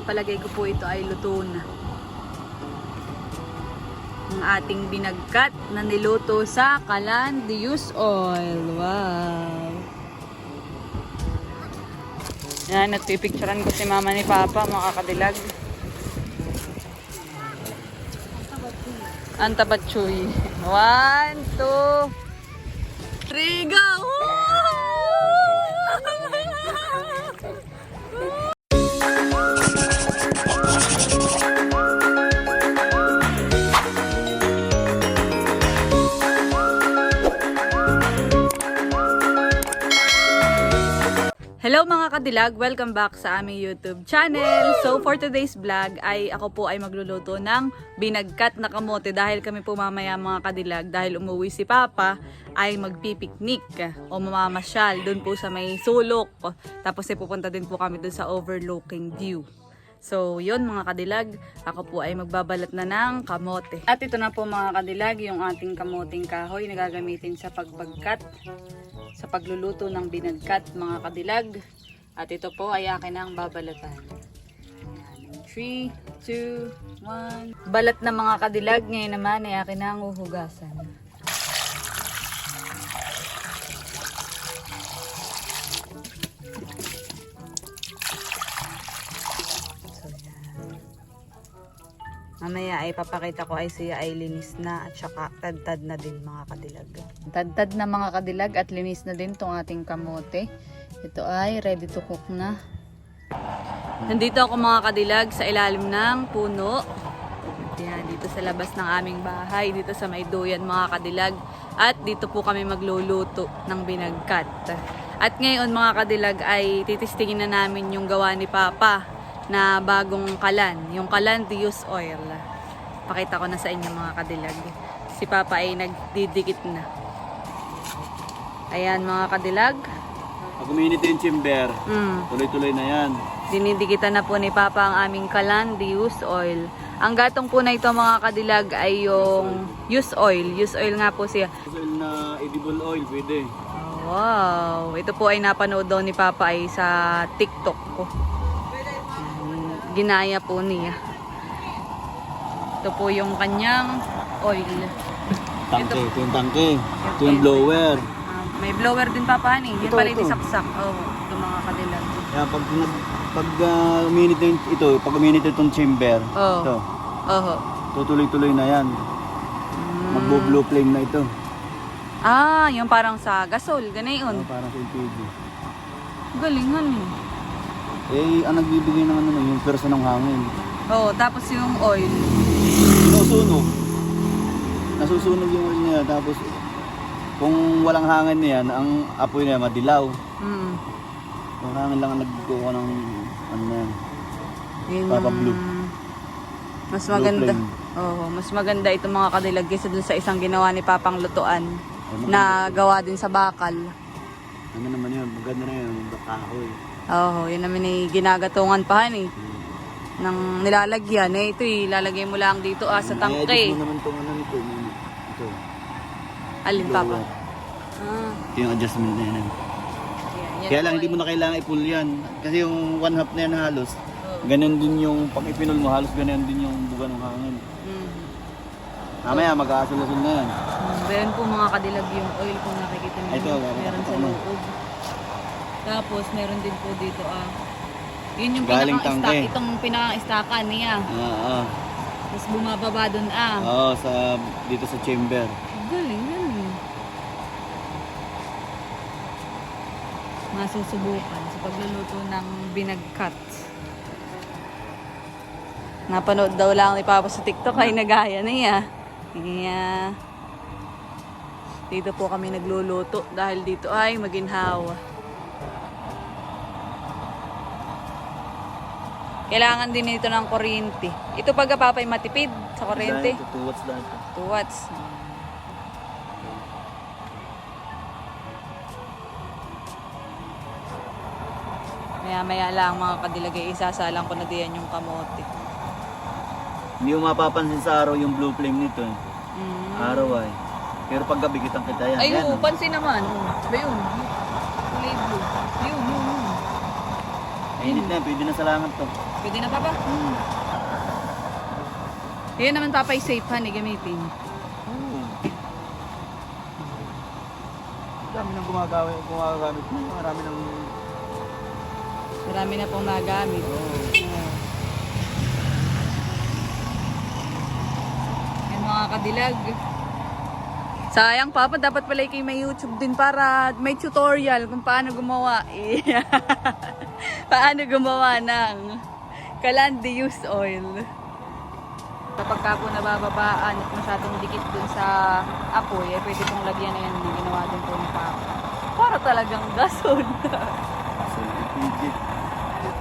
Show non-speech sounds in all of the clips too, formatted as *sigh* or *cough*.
Palagay ko po ito ay luto na. Ang ating binagkat na niluto sa calandius oil. Wow! Yan, nagpipicturean ko si mama ni papa, mga kadilag. Ang tabatsuy. One, two, three, go! Hello mga kadilag! Welcome back sa aming YouTube channel. So for today's vlog ay ako po ay magluluto ng binagkat na kamote dahil kami po mamaya mga kadilag dahil umuwi si Papa ay magpipiknik o mamamasyal doon po sa may sulok. Tapos ay pupunta din po kami doon sa overlooking view. So, yun mga kadilag, ako po ay magbabalat na ng kamote. At ito na po mga kadilag, yung ating kamoting kahoy na gagamitin sa pagbagkat, sa pagluluto ng binagkat mga kadilag. At ito po ay akin ang babalatan. 3, 2, 1. Balat na mga kadilag, ngayon naman ay akin ang uhugasan. Mamaya ay papakita ko ay siya ay linis na at saka tad-tad na din mga kadilag. Tad-tad na mga kadilag at linis na din tong ating kamote. Ito ay ready to cook na. Nandito ako mga kadilag sa ilalim ng puno. Yan, dito sa labas ng aming bahay, dito sa may duyan mga kadilag. At dito po kami magluluto ng binagkat. At ngayon mga kadilag ay titistingin na namin yung gawa ni Papa na bagong kalan, yung kalan Dios oil. Pakita ko na sa inyo mga kadilag. Si Papa ay nagdidikit na. Ayan mga kadilag. Pag uminit yung chamber, Mm. tuloy-tuloy na yan. Dinidikitan na po ni Papa ang aming kalan Dios oil. Ang gatong po na ito mga kadilag ay yung use oil. Use oil nga po siya. Oil na edible oil, pwede. Wow! Ito po ay napanood daw ni Papa ay sa TikTok ko. Ginaya po niya. Ito po yung kanyang oil. Tangke, ito yung tangke. Ito yung blower. Ah, may blower din Papa ni. Yan Ito, pala yung ito. saksak. Oh, ito mga kadilag. Kaya pag, pag uh, uminit na ito, pag uminit itong chamber, Oh. ito, Oho. tutuloy-tuloy na yan. Mm. Magbo-blue flame na ito. Ah, yung parang sa gasol. Ganayon. Oh, parang sa LPG. Galingan eh. Eh, ang nagbibigay ng ano, na, yung persa ng hangin. Oo, tapos yung oil. Sinusunog. Nasusunog yung oil niya. Tapos, kung walang hangin na yan, ang apoy niya madilaw. Mm. Yung hangin lang ang nagkukuha ng ano na yan. Yun Papa yung- Blue. Mas Blue maganda. flame. Oo, mas maganda itong mga kadilag kaysa dun sa isang ginawa ni Papang Lutuan maganda. na gawa din sa bakal. Ano naman yun, maganda na yun, kahoy. Oo, yun naman ay ginagatungan pa han eh. Nang nilalagyan eh, ito eh, lalagay mo lang dito ah, sa tangke. mo naman itong ano nito. Ito. Alin Papa? blower. Ah, Ito yung adjustment na yan. yan, yan Kaya lang po hindi mo na kailangan i-pull yan. Kasi yung one half na yan halos, ganun din yung pag ipinul mo, halos ganun din yung buga ng hangin. Mm. Mamaya mag-aasul-asul na yan. Mm, Meron po mga kadilag yung oil kung nakikita niyo. Ito, meron sa ano. loob. Tapos meron din po dito ah. Yun yung Galing pinaka tangke. itong pinaka-stakan niya. Oo. Tapos bumababa dun ah. Oo, sa, dito sa chamber. Galing, galing. Masusubukan sa pagluluto ng binagkat. Napanood daw lang ni Papa sa TikTok ay nagaya niya. Yeah. Dito po kami nagluluto dahil dito ay maginhawa. Kailangan din ito ng kuryente. Ito pagka papay matipid sa kuryente. Dahil two watts lang ito. 2 watts. Maya maya lang mga kadilagay, isasalang ko na diyan yung kamote. Hindi mo mapapansin sa araw yung blue flame nito. Eh. Mm. Araw ay. Pero pag gabi kitang kita yan. Ay, yan, oh. pansin naman. Oh. Ba yun? Kulay blue. Yun. Mainit na, pwede na sa langat to. Pwede na papa? Hmm. Yan naman papay safe ha, ni gamitin. Oo. Dami nang gumagamit, gumagamit na. Marami nang... Marami na pong nagamit. Oo. Yan mga kadilag. Sayang papa, dapat pala kayo may YouTube din para may tutorial kung paano gumawa. eh. *laughs* paano gumawa ng Kalandi use oil. Kapag ka po nabababaan at masyadong dikit dun sa apoy, eh, pwede pong lagyan na yan na ginawa din po ng papa. Para talagang gasol. *laughs*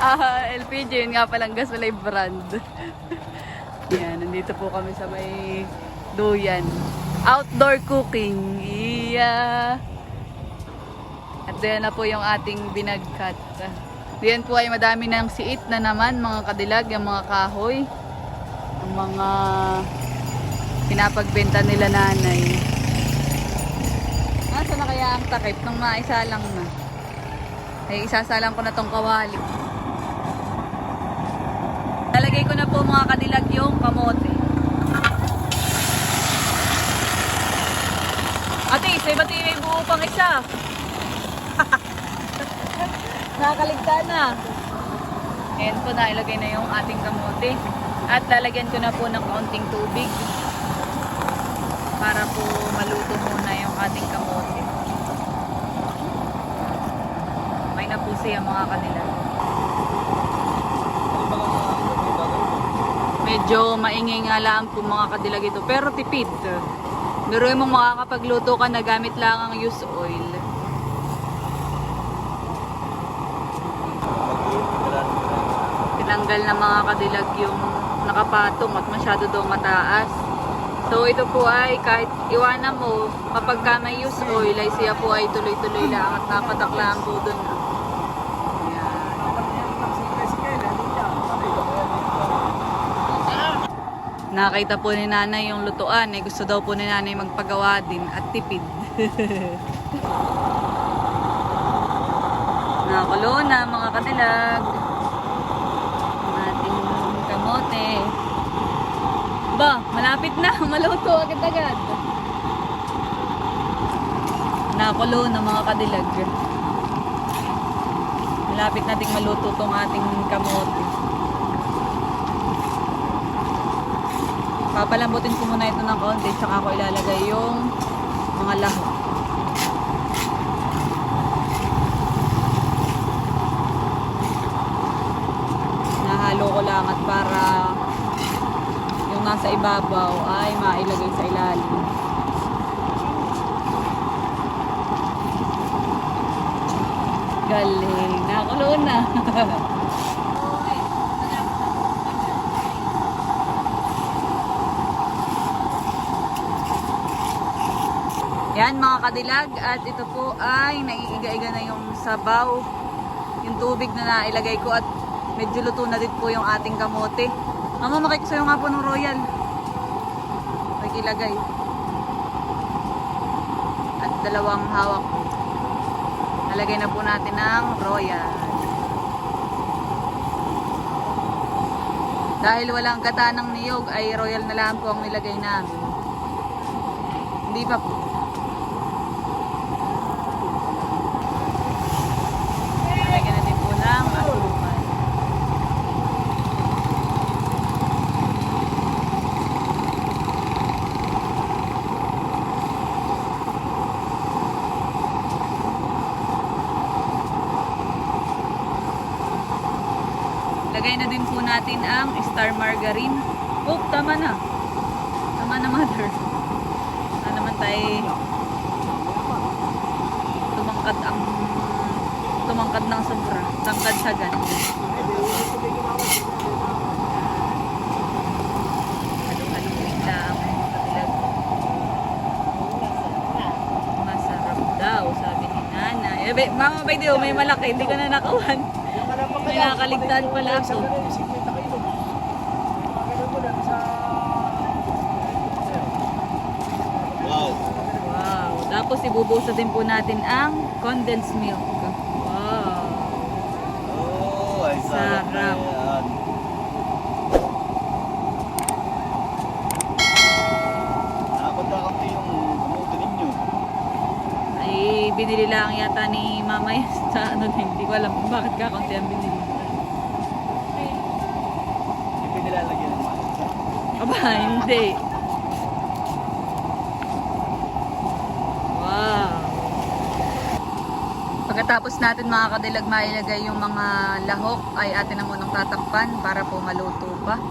Ah, LPG, yun nga palang gas wala yung brand. *laughs* Yan, nandito po kami sa may duyan. Outdoor cooking. Iya. At yan na po yung ating binagkat. Diyan po ay madami ng siit na naman, mga kadilag, yung mga kahoy. Ang mga pinapagbenta nila nanay. Nasa na kaya ang takip nung maisa lang na? Ay, isasalang ko na tong kawali. Nalagay ko na po mga kadilag yung kamote. Say ba't may buo pang isa? *laughs* Nakaligta na. Ayan po, nailagay na yung ating kamote. At lalagyan ko na po ng kaunting tubig para po maluto muna yung ating kamote. May na po siya mga kadilag. Medyo maingay nga lang po mga kadilag ito. Pero tipid. Pero yung makakapagluto ka na gamit lang ang used oil. Tinanggal na mga kadilag yung nakapatong at masyado daw mataas. So ito po ay kahit iwanan mo, kapag ka may used oil ay siya po ay tuloy-tuloy lang at napataklaan po dun. Ayan. Nakita po ni nanay yung lutuan. Eh, gusto daw po ni nanay magpagawa din at tipid. Nakakulo *laughs* na mga kadilag. Ang ating kamote. Ba, malapit na. *laughs* Maluto agad-agad. Nakakulo na mga kadilag. Malapit nating maluto tong ating kamote. Papalambutin ko muna ito ng konti, tsaka ako ilalagay yung mga lahok. Nahalo ko lang at para yung nasa ibabaw ay mailagay sa ilalim. Galing. Nakulo na. *laughs* Yan mga kadilag at ito po ay naiiga-iga na yung sabaw, yung tubig na nailagay ko at medyo luto na din po yung ating kamote. Mama, makikisuyo nga po ng royal. Makikilagay. At dalawang hawak. Nalagay na po natin ng royal. Dahil walang gata ng niyog ay royal na lang po ang nilagay namin. Hindi pa po. Lagyan natin po ng asukal. Lagay na din po natin ang star margarine. Oh, tama na. Tama na mother. Ano naman tayo tumangkad ang tumangkad ng sobra. Tangkad siya gan. Halong-halong bigla ang katilag. Masarap daw, sabi ni Nana. Eh, mama, by the way, may malaki. Hindi ko na nakawan. May nakaligtaan pala ako. Wow. Wow. Tapos ibubusa din po natin ang condensed milk. Wow. Oh, ay Sarap. Ninyo. Ay, binili lang yata ni Mama sa *laughs* ano din. Hindi ko alam bakit kakunti ang binili. Hindi nilalagyan ng. Aba, hindi. Wow. Pagkatapos natin mga kadilag mailagay yung mga lahok ay atin na munang tatakpan para po maluto pa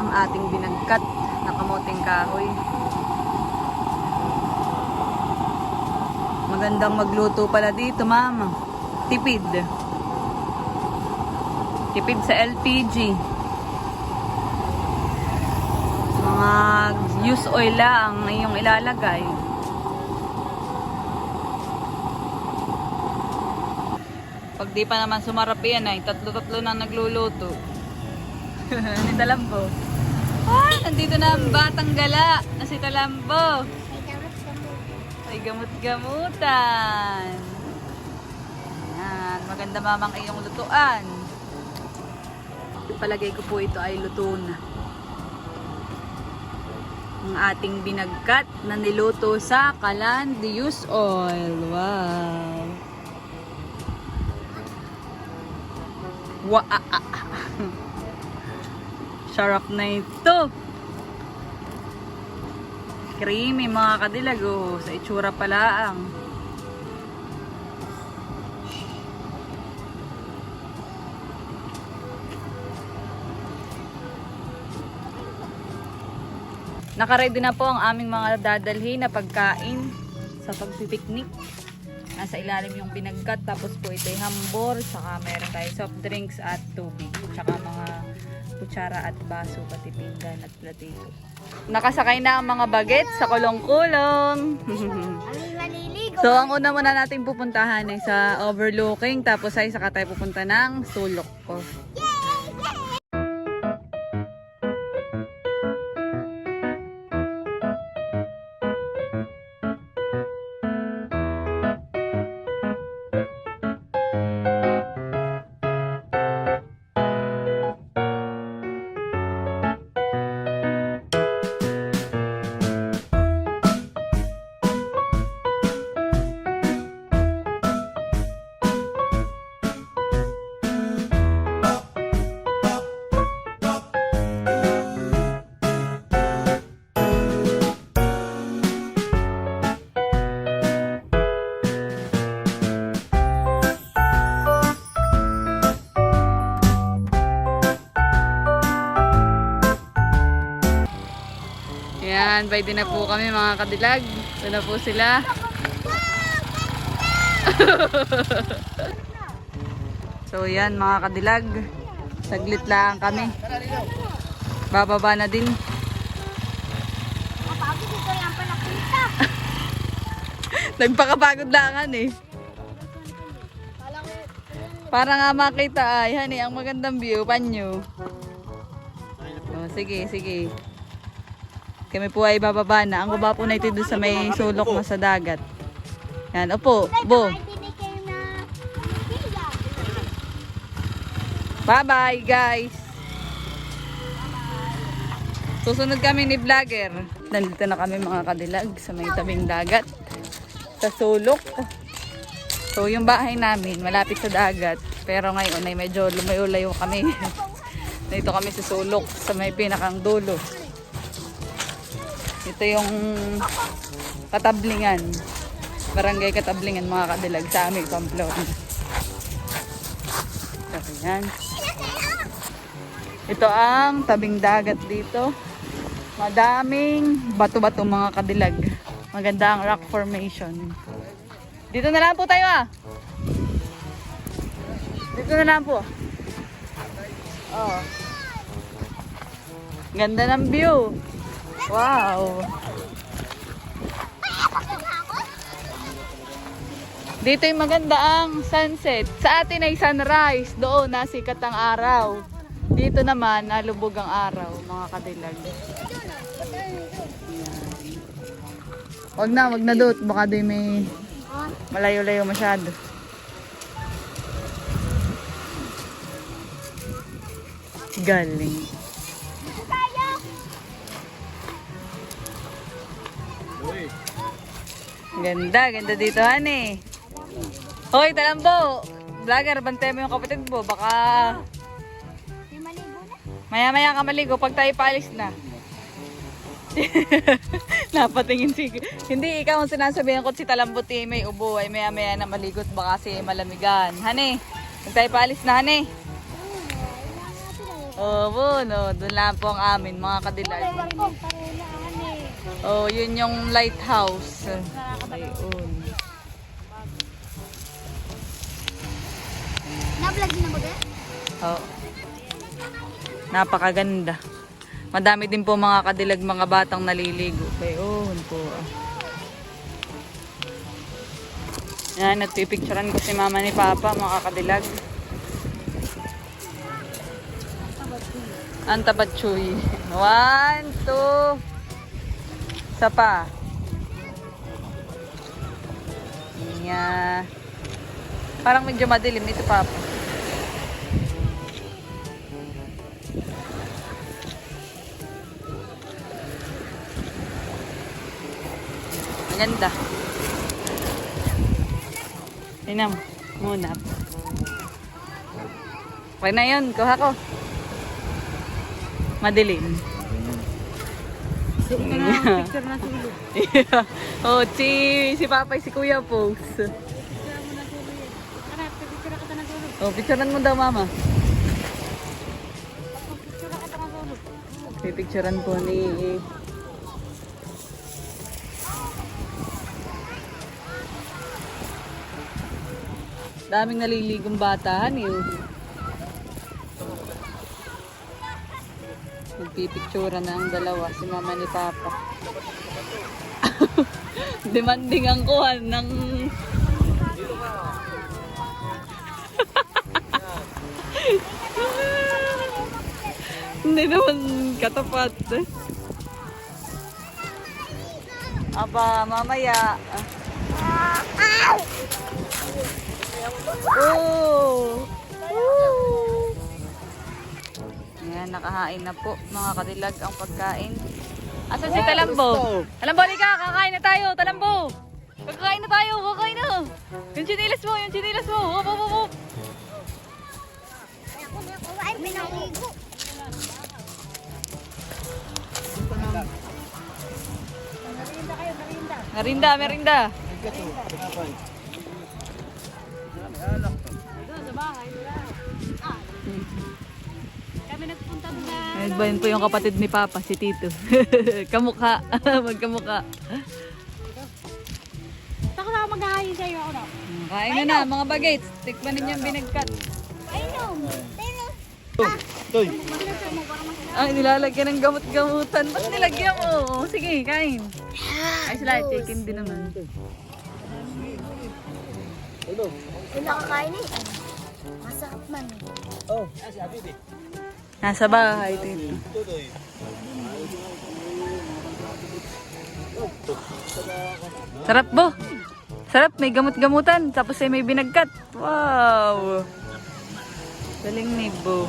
ang ating binagkat na kamuting kahoy. Magandang magluto pala dito, mama. Tipid. Tipid sa LPG. Mga use oil lang ang iyong ilalagay. Pag di pa naman sumarap yan ay tatlo-tatlo na nagluluto. *laughs* Ni Talambo. Ah, nandito na ang batang gala na si Talambo. Ay gamot-gamutan. Yan, maganda mamang iyong lutuan. Palagay ko po ito ay luto na. Ang ating binagkat na niluto sa calandius oil. Wow. Wa ah, ah. Sarap na ito. Creamy mga kadilag oh. Sa itsura pala ang. Nakaready na po ang aming mga dadalhin na pagkain sa pagpipiknik. Nasa ilalim yung binagkat, tapos po ito ay hambor, saka meron tayo soft drinks at tubig, saka mga kutsara at baso, pati pinggan at platito. Nakasakay na ang mga baget sa kulong-kulong. So, ang una muna natin pupuntahan ay sa overlooking, tapos ay saka tayo pupunta ng sulok ko. Yan, by din na po kami mga kadilag. Ito na po sila. *laughs* so yan mga kadilag. Saglit lang kami. Bababa na din. *laughs* Nagpakapagod langan eh. Para nga makita ay, honey, ang magandang view, panyo. Oh, sige, sige. Kami po ay bababa na. Ang baba po na ito doon sa may sulok na sa dagat. Yan, opo, bo. Bye-bye, guys. Susunod kami ni vlogger. Nandito na kami mga kadilag sa may tabing dagat. Sa sulok. So, yung bahay namin, malapit sa dagat. Pero ngayon ay medyo lumayo-layo kami. *laughs* Dito kami sa sulok, sa may pinakang dulo. Ito yung katablingan. Barangay katablingan mga kadilag sa aming Pamplona. So, yan. Ito ang tabing dagat dito. Madaming bato-bato mga kadilag. Maganda ang rock formation. Dito na lang po tayo ah. Dito na lang po. Oh. Ganda ng view. Wow. Dito yung maganda ang sunset. Sa atin ay sunrise. Doon nasikat ang araw. Dito naman nalubog ang araw, mga kadilag. Wag na, wag na doon. Baka doon may malayo-layo masyado. Galing. Ganda, ganda dito, honey. Hoy, talambo! Vlogger, bantay mo yung kapatid mo. Baka maya-maya ka maligo pag tayo paalis na. *laughs* Napatingin si... Hindi, ikaw ang sinasabihan ko si Talambuti may ubo ay maya-maya na maligot baka si malamigan. Honey, pag tayo paalis na, honey. Oo, no. Doon lang po ang amin, mga kadilag. Oh, yun yung lighthouse. Ayun. Na-vlog na ba? Oh. Napakaganda. Madami din po mga kadilag mga batang naliligo. Ayun po. Yan, nagpipicturean ko si mama ni papa mga kadilag. Ang tabatsuy. One, two. Isa pa. Yeah. Parang medyo madilim ito papa. Ang ganda. Tingnan. Muna. Okay na yun. Kuha ko. Madilim. Picture na sulo. oh, si, si Papay, si Kuya Pose. Oh, picturean mo daw, Mama. Pipicturean po ni Daming naliligong bata, eh. Nagpipictura na ang dalawa, si mama ni papa. *laughs* Demanding ang kuhan ng... *laughs* Hindi naman katapat. Aba, mamaya. Oh! Ayan, nakahain na po mga kadilag ang pagkain. Asan si Talambo? Talambo, halika, kakain na tayo, Talambo! Kakain na tayo, kakain na! Yung chinilas mo, yung chinilas mo! Hop, hop, hop! Ay, pinaligo. Merinda, merinda! Nagbayan po yung kapatid ni Papa, si Tito. *laughs* kamukha, *laughs* magkamukha. Saka na maghahayin sa'yo ako na. Kain na na, mga bagets. Tikman ninyo yung binagkat. No. Pero, Toy, Ay, nilalagyan ng gamot-gamutan. Ba't nilagyan mo? Oh, Sige, kain. Ay, sila, chicken din naman. yung nakakain eh. Masarap man. Nasa bahay, Tito. Sarap bo. Sarap, may gamot-gamutan. Tapos ay may binagkat. Wow. Galing ni Bo.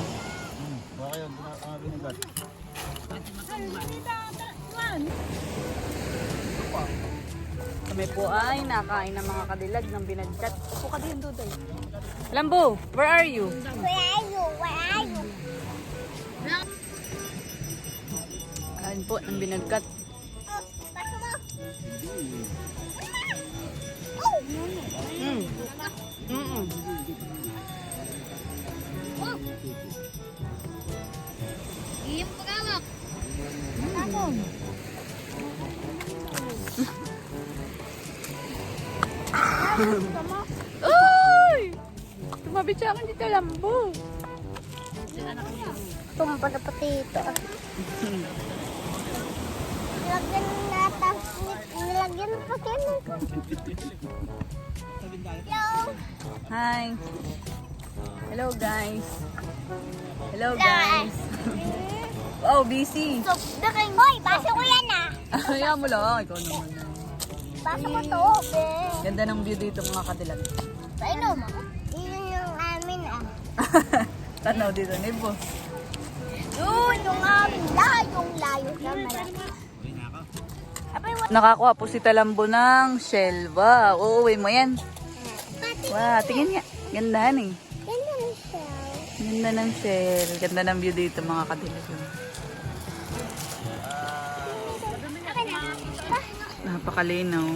Kami po ay nakain ng mga kadilag ng binagkat. Upo ka din, Duday. Lambo, where are you? Where are you? Where Kain po ng binagkat. Mo. Mm. Mm-mm. Iyong pagawak. Tapon. Ay! Tumabi siya akin dito, Lambo. Tumpa na pati ito. *laughs* Nilagyan na tapos nilagyan pa kayo ko. Yo. Hi. Hello guys. Hello guys. oh, busy. So, daking. Hoy, baso ko yan ah. Ayaw mo lang. Ikaw naman. Ah. Baso ko to, be. Ganda ng view dito mga kadilag. Painom ako. Yun yung amin ah. *laughs* Tanaw dito ni Boss. Doon, yung amin. Layong layo naman. Nakakuha po si Talambo ng shell. Wow, uuwi mo yan. Wow, tingin nga. Gandahan eh. Ganda na siya. Ganda ng shell. Ganda ng view dito mga kadilag. Napakalinaw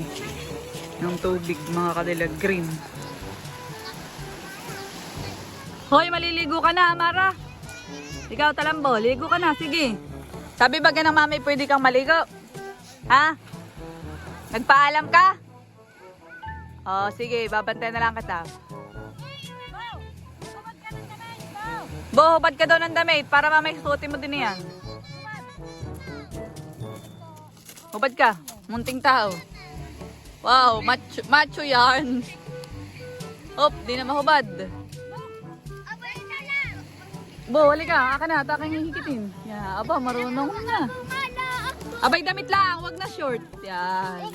ng tubig mga kadilag. Green. Hoy, maliligo ka na, Amara. Ikaw, Talambo, ligo ka na. Sige. Sabi ba ng mami pwede kang maligo? Ha? Nagpaalam ka? Oh, sige, babantayan na lang kita. Bo, hubad ka daw ng damit para mamay suotin mo din yan. Hubad ka, munting tao. Wow, macho, macho yarn. Op, di na mahubad. Bo, wali ka, aka na, taking hihikitin. Ya, aba, marunong na. Abay, damit lang, wag na short. Yan.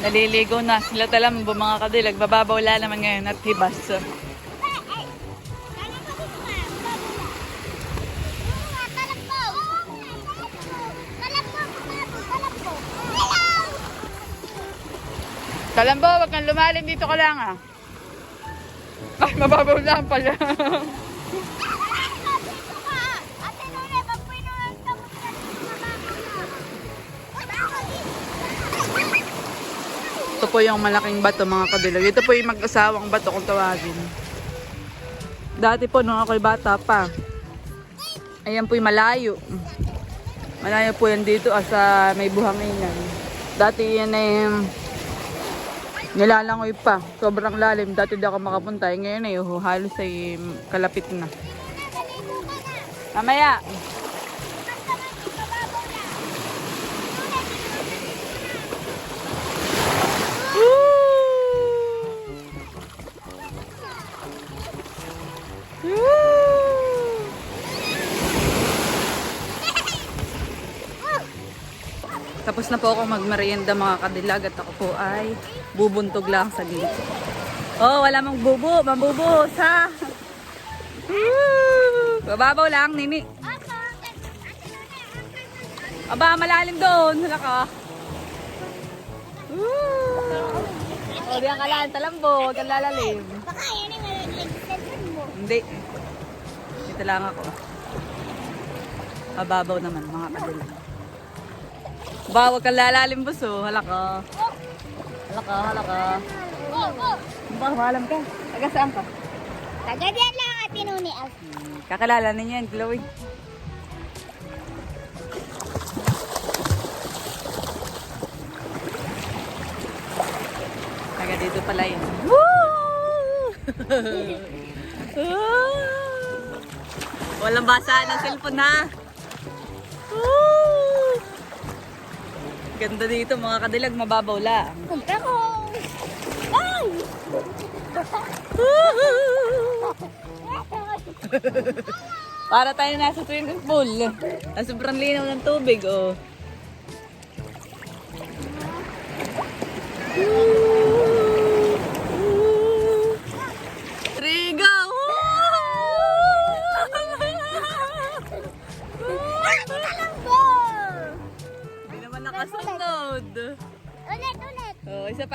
Naliligo na sila talambo mga kadilag. Bababaw la naman ngayon at hibas. Talambo, wag kang lumalim dito ka lang ah. Ay, mababaw lang pala. Ito po yung malaking bato mga kadilag. Ito po yung mag-asawang bato kung tawagin. Dati po nung ako'y bata pa. Ayan po yung malayo. Malayo po yan dito ah, sa may buhanginan. Dati yan ay nilalangoy pa. Sobrang lalim. Dati di ako makapunta. Eh, Ngayon ay oh, halos ay kalapit na. Mamaya. Tapos na po ako magmerienda mga kadilag at ako po ay bubuntog lang sa dito. Oh, wala mang bubo, mambubo sa. Woo! Bababaw lang, nini. Aba, malalim doon. Hala ka. Woo! O, diyan ka lang, talambo. Huwag kang lalalim. Baka yan yung extension mo. Hindi. Dito lang ako. Mababaw naman, mga kadilag. Ba, huwag kang lalalim, buso. Hala ka. Hala ka, hala ka. Ba, maalam ka. Taga saan ka? Taga diyan lang at tinuni as. Kakalala ninyo yan, Chloe. Taga dito pala yun. Woo! *laughs* Walang basa ng cellphone ha. Ganda dito mga kadilag, mababaw lang. Ko! Ay! *laughs* Para tayo nasa swimming pool. Ang sobrang linaw ng tubig, oh. Trigo!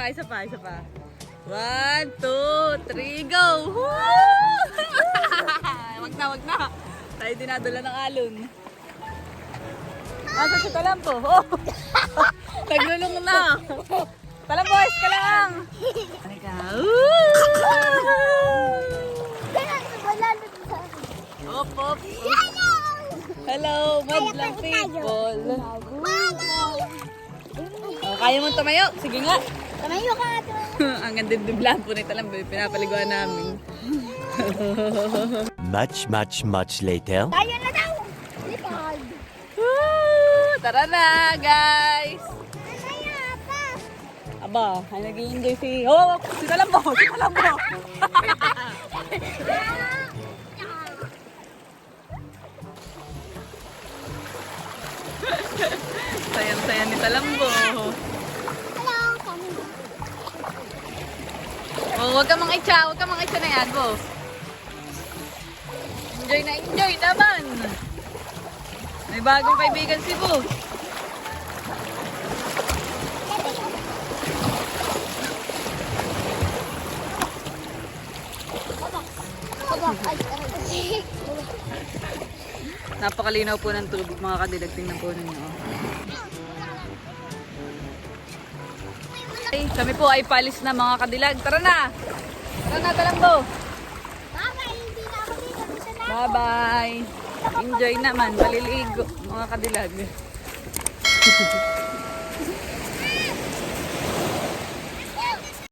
Pa, isa pa, isa pa. One, two, three, go! *laughs* wag na, wag na. Tayo dinadala ng alon. Asa si Talampo? *laughs* Oh! *laughs* Naglulong na. Talampo, boys ka lang. Halika. Sa. Op, op. Hello! Madlang people. Oh, kaya mo tumayo? Sige nga. Tumayo ka. Ang ganda ng blampo ni Talampo. Pinapaliguan namin. *laughs* Much, much, much later. Tayo na daw! Likod! Woo! Tara na, guys! Mamaya pa! Aba, ay nag-i-enjoy si... Oh, si Talambo! Si Talambo! *laughs* Sayang-saya ni Talambo. Oh, wag ka mga itcha, wag ka mga itcha na yan, bo. Enjoy na enjoy naman. May bagong kaibigan si Bo. Napakalinaw po ng tubig mga kadilag. Tingnan po ninyo. Ay, kami po ay palis na mga kadilag. Tara na! Tara na, talambo! Bye-bye! Enjoy naman, maliligo mga kadilag. *laughs*